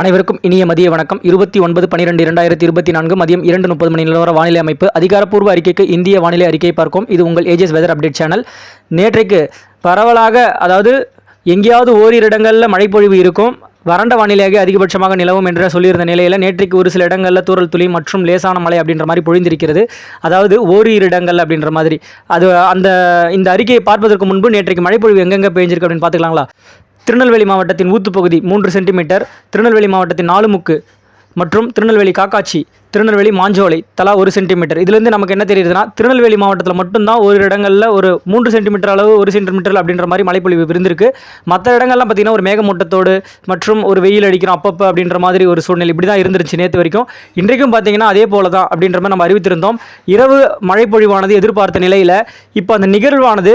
அனைவருக்கும் இனிய மதிய வணக்கம். இருபத்தி ஒன்பது பனிரெண்டு இரண்டாயிரத்தி இருபத்தி நான்கு மதியம் இரண்டு முப்பது மணி நிலவர வானிலை அமைப்பு அதிகாரப்பூர்வ அறிக்கைக்கு இந்திய வானிலை அறிக்கையை பார்க்கும். இது உங்கள் ஏஜஸ் வெதர் அப்டேட் சேனல் நேற்றைக்கு பரவலாக அதாவது எங்கேயாவது ஓரிரு இடங்களில் மழைப்பொழிவு இருக்கும். வறண்ட வானிலையாக அதிகபட்சமாக நிலவும் என்று சொல்லியிருந்த நிலையில் நேற்றைக்கு ஒரு சில இடங்களில் தூரல் துளி மற்றும் லேசான மழை அப்படின்ற மாதிரி பொழிந்திருக்கிறது. அதாவது ஓரிரு இடங்கள் அப்படின்ற மாதிரி. அது அந்த இந்த அறிக்கையை பார்ப்பதற்கு முன்பு நேற்றைக்கு மழைப்பொழிவு எங்கெங்கே பெய்ஞ்சிருக்கு அப்படின்னு பார்த்துக்கலாங்களா? திருநெல்வேலி மாவட்டத்தின் ஊத்துப்பகுதி மூன்று சென்டிமீட்டர் திருநெல்வேலி மாவட்டத்தின் நாலுமுக்கு மற்றும் திருநெல்வேலி காக்காட்சி திருநெல்வேலி மாஞ்சோலை தலா ஒரு சென்டிமீட்டர். இதுலேருந்து நமக்கு என்ன தெரியுதுன்னா திருநெல்வேலி மாவட்டத்தில் மட்டும்தான் ஒரு இடங்களில் ஒரு மூன்று சென்டிமீட்டர் அளவு ஒரு சென்டிமீட்டர் அப்படின்ற மாதிரி மழைப்பொழிவு இருந்திருக்கு மற்ற இடங்கள்லாம் பார்த்திங்கன்னா ஒரு மேகமூட்டத்தோடு மற்றும் ஒரு வெயில் அடிக்கிறோம் அப்பப்போ அப்படின்ற மாதிரி ஒரு சூழ்நிலை இப்படி தான் இருந்துருச்சு நேற்று வரைக்கும். இன்றைக்கும் பார்த்தீங்கன்னா அதே போல தான் அப்படின்ற மாதிரி நம்ம அறிவித்திருந்தோம். இரவு மழைப்பொழிவானது எதிர்பார்த்த நிலையில் இப்போ அந்த நிகழ்வானது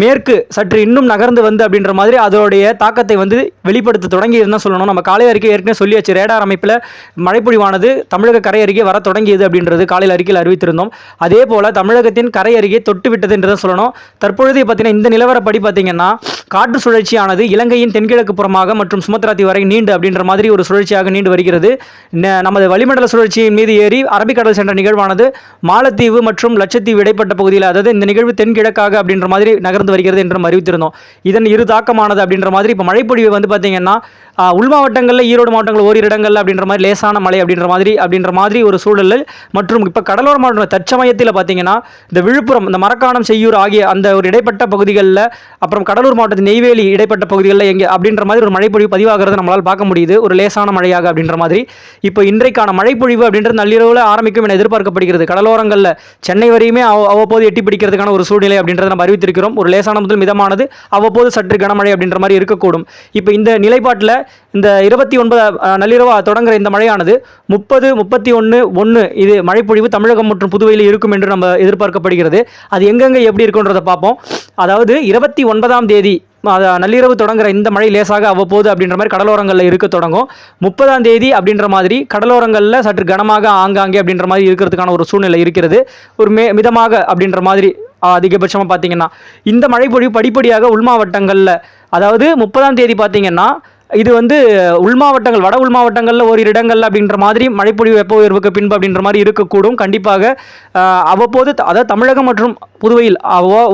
மேற்கு சற்று இன்னும் நகர்ந்து வந்து அப்படின்ற மாதிரி அதோடைய தாக்கத்தை வந்து வெளிப்படுத்த தொடங்கி தான் சொல்லணும். நம்ம காலை அறிக்கை ஏற்கனவே சொல்லியாச்சு ரேடார் அமைப்பில் மழைப்பொழிவானது தமிழக கரை அருகே வர தொடங்கியது அப்படின்றது காலையில் அறிக்கையில் அறிவித்திருந்தோம். அதே போல் தமிழகத்தின் கரை அருகே தொட்டு விட்டது என்று தான் சொல்லணும். தற்பொழுது பார்த்தீங்கன்னா இந்த நிலவரப்படி பார்த்தீங்கன்னா காற்று சுழற்சியானது இலங்கையின் தென்கிழக்கு புறமாக மற்றும் சுமத்ராத்தி வரை நீண்டு அப்படின்ற மாதிரி ஒரு சுழற்சியாக நீண்டு வருகிறது. ந- நமது வளிமண்டல சுழற்சியின் மீது ஏறி அரபிக்கடல் சென்ற நிகழ்வானது மாலத்தீவு மற்றும் லட்சத்தீவு இடைப்பட்ட பகுதியில் அதாவது இந்த நிகழ்வு தென்கிழக்காக அப்படின்ற மாதிரி நகர்ந்து வருகிறது என்றும் அறிவித்திருந்தோம். இதன் இரு தாக்கமானது அப்படின்ற மாதிரி இப்போ மழைப்பொழிவு வந்து பார்த்தீங்கன்னா உள் மாவட்டங்களில் ஈரோடு மாவட்டங்கள் ஓரிரு இடங்கள் அப்படின்ற மாதிரி லேசான மழை அப்படின்ற மாதிரி அப்படின்ற மாதிரி ஒரு சூழலில் மற்றும் இப்போ கடலோர மாவட்டம் தற்சமயத்தில் பார்த்தீங்கன்னா இந்த விழுப்புரம் இந்த மரக்காணம் செய்யூர் ஆகிய அந்த ஒரு இடைப்பட்ட பகுதிகளில் அப்புறம் கடலூர் மாவட்டத்தின் நெய்வேலி இடைப்பட்ட பகுதிகளில் எங்கே அப்படின்ற மாதிரி ஒரு மழைப்பொழிவு பதிவாகிறது நம்மளால் பார்க்க முடியுது. ஒரு லேசான மழையாக அப்படின்ற மாதிரி. இப்போ இன்றைக்கான மழைப்பொழிவு அப்படின்றது நள்ளிரவில் ஆரம்பிக்கும் என எதிர்பார்க்கப்படுகிறது. கடலோரங்களில் சென்னை வரையுமே அவ்வப்போது எட்டி பிடிக்கிறதுக்கான ஒரு சூழ்நிலை அப்படின்றத நம்ம அறிவித்திருக்கிறோம். ஒரு லேசான முதல் மிதமானது அவ்வப்போது சற்று கனமழை அப்படின்ற மாதிரி இருக்கக்கூடும். இப்போ இந்த நிலைப்பாட்டில் இந்த இருபத்தி ஒன்பது நள்ளிரவா தொடங்குகிற இந்த மழையானது முப்பது முப்பத்தி ஒன்று ஒன்று இது மழைப்பொழிவு தமிழகம் மற்றும் புதுவையில் இருக்கும் என்று நம்ம எதிர்பார்க்கப்படுகிறது. அது எங்கெங்கே எப்படி இருக்குன்றதை பார்ப்போம். அதாவது இருபத்தி ஒன்பதாம் தேதி நள்ளிரவு தொடங்குற இந்த மழை லேசாக அவ்வப்போது அப்படின்ற மாதிரி கடலோரங்களில் இருக்க தொடங்கும். முப்பதாம் தேதி அப்படின்ற மாதிரி கடலோரங்களில் சற்று கனமாக ஆங்காங்கே அப்படின்ற மாதிரி இருக்கிறதுக்கான ஒரு சூழ்நிலை இருக்கிறது. ஒரு மே மிதமாக அப்படின்ற மாதிரி அதிகபட்சமாக பார்த்தீங்கன்னா. இந்த மழைப்பொழிவு படிப்படியாக உள் மாவட்டங்களில் அதாவது முப்பதாம் தேதி பார்த்தீங்கன்னா இது வந்து உள் மாவட்டங்கள் வட உள் மாவட்டங்களில் ஓரிரு இடங்கள் அப்படின்ற மாதிரி மழைப்பொழிவு வெப்ப உயர்வுக்கு பின்பு அப்படின்ற மாதிரி இருக்கக்கூடும். கண்டிப்பாக அவ்வப்போது த- அதாவது தமிழகம் மற்றும் புதுவையில்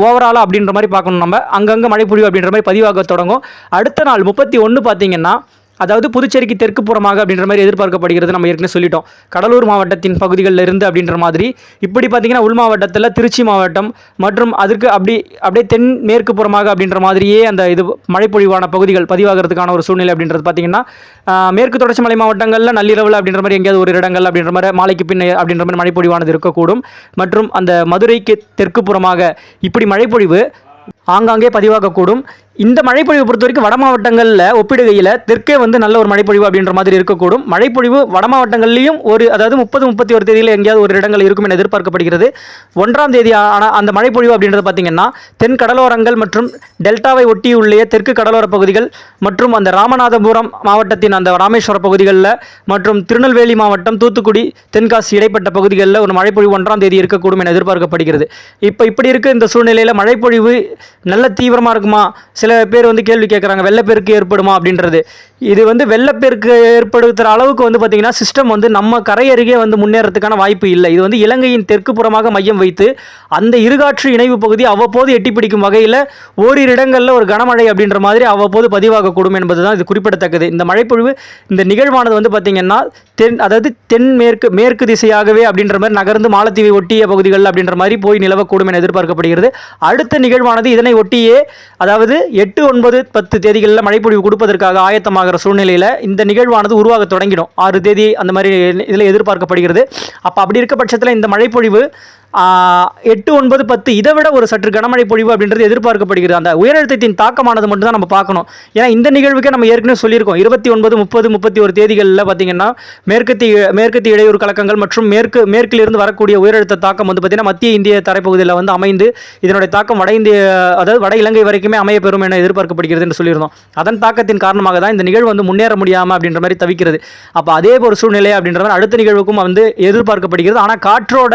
ஓவராலாக அப்படின்ற மாதிரி பார்க்கணும் நம்ம. அங்கங்கே மழைப்பொழிவு அப்படின்ற மாதிரி பதிவாக தொடங்கும். அடுத்த நாள் முப்பத்தி ஒன்று பார்த்தீங்கன்னா அதாவது புதுச்சேரிக்கு தெற்கு புறமாக அப்படின்ற மாதிரி எதிர்பார்க்கப்படுகிறது நம்ம ஏற்கனவே சொல்லிட்டோம். கடலூர் மாவட்டத்தின் பகுதிகளில் இருந்து அப்படின்ற மாதிரி. இப்படி பார்த்தீங்கன்னா உள் மாவட்டத்தில் திருச்சி மாவட்டம் மற்றும் அதற்கு அப்படி அப்படியே தென் மேற்கு புறமாக அப்படின்ற மாதிரியே அந்த இது மழைப்பொழிவான பகுதிகள் பதிவாகிறதுக்கான ஒரு சூழ்நிலை அப்படின்றது பார்த்தீங்கன்னா மேற்கு தொடர்ச்சி மலை மாவட்டங்களில் நள்ளிரவில் அப்படின்ற மாதிரி எங்கேயாவது ஒரு இடங்கள் அப்படின்ற மாதிரி மாலைக்கு பின்ன அப்படின்ற மாதிரி மழைப்பொழிவானது இருக்கக்கூடும். மற்றும் அந்த மதுரைக்கு தெற்கு புறமாக இப்படி மழைப்பொழிவு ஆங்காங்கே பதிவாகக்கூடும். இந்த மழைப்பொழிவு பொறுத்த வரைக்கும் வட மாவட்டங்களில் ஒப்பிடுகையில் தெற்கே வந்து நல்ல ஒரு மழைப்பொழிவு அப்படின்ற மாதிரி இருக்கக்கூடும். மழைப்பொழிவு வட மாவட்டங்கள்லையும் ஒரு அதாவது முப்பது முப்பத்தி ஒரு தேதியில் எங்கேயாவது ஒரு இடங்கள் இருக்கும் என எதிர்பார்க்கப்படுகிறது. ஒன்றாம் தேதி ஆனால் அந்த மழைப்பொழிவு அப்படின்றது பார்த்தீங்கன்னா தென் கடலோரங்கள் மற்றும் டெல்டாவை ஒட்டியுள்ள தெற்கு கடலோர பகுதிகள் மற்றும் அந்த ராமநாதபுரம் மாவட்டத்தின் அந்த ராமேஸ்வர பகுதிகளில் மற்றும் திருநெல்வேலி மாவட்டம் தூத்துக்குடி தென்காசி இடைப்பட்ட பகுதிகளில் ஒரு மழைப்பொழிவு ஒன்றாம் தேதி இருக்கக்கூடும் என எதிர்பார்க்கப்படுகிறது. இப்போ இப்படி இருக்க இந்த சூழ்நிலையில் மழைப்பொழிவு நல்ல தீவிரமாக இருக்குமா? சில பேர் வந்து கேள்வி கேட்குறாங்க வெள்ளப்பெருக்கு ஏற்படுமா அப்படின்றது. இது வந்து வெள்ளப்பெருக்கு ஏற்படுத்துகிற அளவுக்கு வந்து பார்த்திங்கன்னா சிஸ்டம் வந்து நம்ம கரை அருகே வந்து முன்னேறதுக்கான வாய்ப்பு இல்லை. இது வந்து இலங்கையின் தெற்கு புறமாக மையம் வைத்து அந்த இருகாற்று இணைவு பகுதி அவ்வப்போது எட்டி பிடிக்கும் வகையில் ஓரிரு இடங்களில் ஒரு கனமழை அப்படின்ற மாதிரி அவ்வப்போது பதிவாகக்கூடும் என்பது தான் இது குறிப்பிடத்தக்கது. இந்த மழைப்பொழிவு இந்த நிகழ்வானது வந்து பார்த்திங்கன்னா தென் அதாவது தென் மேற்கு மேற்கு திசையாகவே அப்படின்ற மாதிரி நகர்ந்து மாலத்தீவை ஒட்டிய பகுதிகள் அப்படின்ற மாதிரி போய் நிலவக்கூடும் என எதிர்பார்க்கப்படுகிறது. அடுத்த நிகழ்வானது இதனை ஒட்டியே அதாவது எட்டு ஒன்பது பத்து தேதிகளில் மழைப்பொழிவு கொடுப்பதற்காக ஆயத்தமாக ஆயத்தமாகிற சூழ்நிலையில் இந்த நிகழ்வானது உருவாக தொடங்கிடும். ஆறு தேதி அந்த மாதிரி இதில் எதிர்பார்க்கப்படுகிறது. அப்போ அப்படி இருக்க பட்சத்தில் இந்த மழைப்பொழிவு எட்டு ஒன்பது பத்து இதை விட ஒரு சற்று கனமழை பொழிவு அப்படின்றது எதிர்பார்க்கப்படுகிறது. அந்த உயரழுத்தத்தின் தாக்கமானது மட்டும் தான் நம்ம பார்க்கணும். ஏன்னா இந்த நிகழ்வுக்கே நம்ம ஏற்கனவே சொல்லியிருக்கோம். இருபத்தி ஒன்பது முப்பது முப்பத்தி ஒரு தேதிகளில் பார்த்தீங்கன்னா மேற்கத்தி மேற்கத்திய இடையூறு கலக்கங்கள் மற்றும் மேற்கு மேற்கிலிருந்து வரக்கூடிய உயரழுத்த தாக்கம் வந்து பார்த்தீங்கன்னா மத்திய இந்திய தரைப்பகுதியில் வந்து அமைந்து இதனுடைய தாக்கம் வட இந்திய அதாவது வட இலங்கை வரைக்குமே அமையப்பெறும் என எதிர்பார்க்கப்படுகிறது என்று சொல்லியிருந்தோம். அதன் தாக்கத்தின் காரணமாக தான் இந்த நிகழ்வு வந்து முன்னேற முடியாமல் அப்படின்ற மாதிரி தவிக்கிறது. அப்போ அதே ஒரு சூழ்நிலை அப்படின்ற மாதிரி அடுத்த நிகழ்வுக்கும் வந்து எதிர்பார்க்கப்படுகிறது. ஆனால் காற்றோட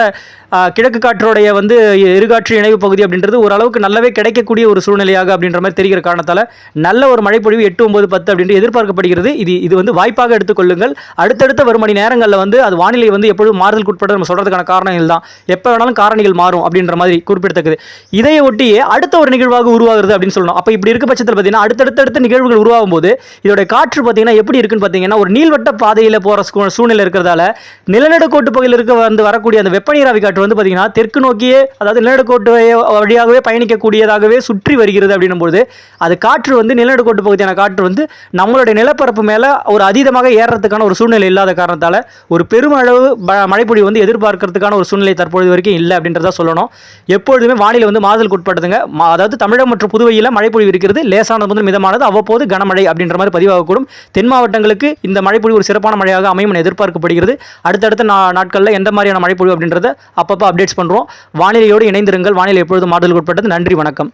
கிழக்கு காற்றுடைய வந்து இருகாற்று இணைவு பகுதி அப்படின்றது ஓரளவுக்கு நல்லாவே கிடைக்கக்கூடிய ஒரு சூழ்நிலையாக அப்படின்ற மாதிரி தெரிகிற காரணத்தால் நல்ல ஒரு மழைப்பொழிவு எட்டு ஒன்பது பத்து அப்படின்ட்டு எதிர்பார்க்கப்படுகிறது. இது இது வந்து வாய்ப்பாக எடுத்துக்கொள்ளுங்கள் அடுத்தடுத்த வரும் மணி நேரங்களில் வந்து அது வானிலை வந்து எப்பொழுதும் மாறுதலுக்கு உட்பட நம்ம சொல்கிறதுக்கான காரணங்கள் தான் எப்போ வேணாலும் காரணிகள் மாறும் அப்படின்ற மாதிரி குறிப்பிடத்தக்கது. இதையை ஒட்டியே அடுத்த ஒரு நிகழ்வாக உருவாகுது அப்படின்னு சொல்லணும். அப்போ இப்படி இருக்க பட்சத்தில் பார்த்தீங்கன்னா அடுத்தடுத்த நிகழ்வுகள் உருவாகும் போது இதோட காற்று பார்த்தீங்கன்னா எப்படி இருக்குன்னு பார்த்தீங்கன்னா ஒரு நீள்வட்ட பாதையில் போகிற சூழ்நிலை இருக்கிறதால நிலநடுக்கோட்டு பகுதியில் இருக்க வந்து வரக்கூடிய அந்த வெப்பநீராவி காற்று வந்து பார்த்தீங்கன்னா தெற்கு நோக்கியே அதாவது நிலநடுக்கோட்டு வழியாகவே பயணிக்கக்கூடியதாகவே சுற்றி வருகிறது அப்படின்னும்போது அது காற்று வந்து நிலநடுக்கோட்டு பகுதியான காற்று வந்து நம்மளுடைய நிலப்பரப்பு மேலே ஒரு அதீதமாக ஏறுறதுக்கான ஒரு சூழ்நிலை இல்லாத காரணத்தால் ஒரு பெருமளவு ப- மழைப்பொழிவு வந்து எதிர்பார்க்கறதுக்கான ஒரு சூழ்நிலை தற்பொழுது வரைக்கும் இல்லை அப்படின்றத சொல்லணும். எப்பொழுதுமே வானிலை வந்து மாறுதலுக்கு உட்பட்டதுங்க அதாவது தமிழகம் மற்றும் புதுவையில் மழைப்பொழிவு இருக்கிறது லேசானது முதல் மிதமானது அவ்வப்போது கனமழை அப்படின்ற மாதிரி பதிவாகக்கூடும். தென் மாவட்டங்களுக்கு இந்த மழைப்பொழிவு ஒரு சிறப்பான மழையாக அமையும் என எதிர்பார்க்கப்படுகிறது. அடுத்தடுத்த நா நாட்களில் எந்த மாதிரியான மழைப்பொழிவு அப்படின்றத அப்பப்போ அப்டேட்ஸ் பண்ணுறோம் வானிலையோடு இணைந்திருங்கள். வானிலை எப்பொழுதும் மாறுதலுக்கு உட்பட்டது நன்றி வணக்கம்.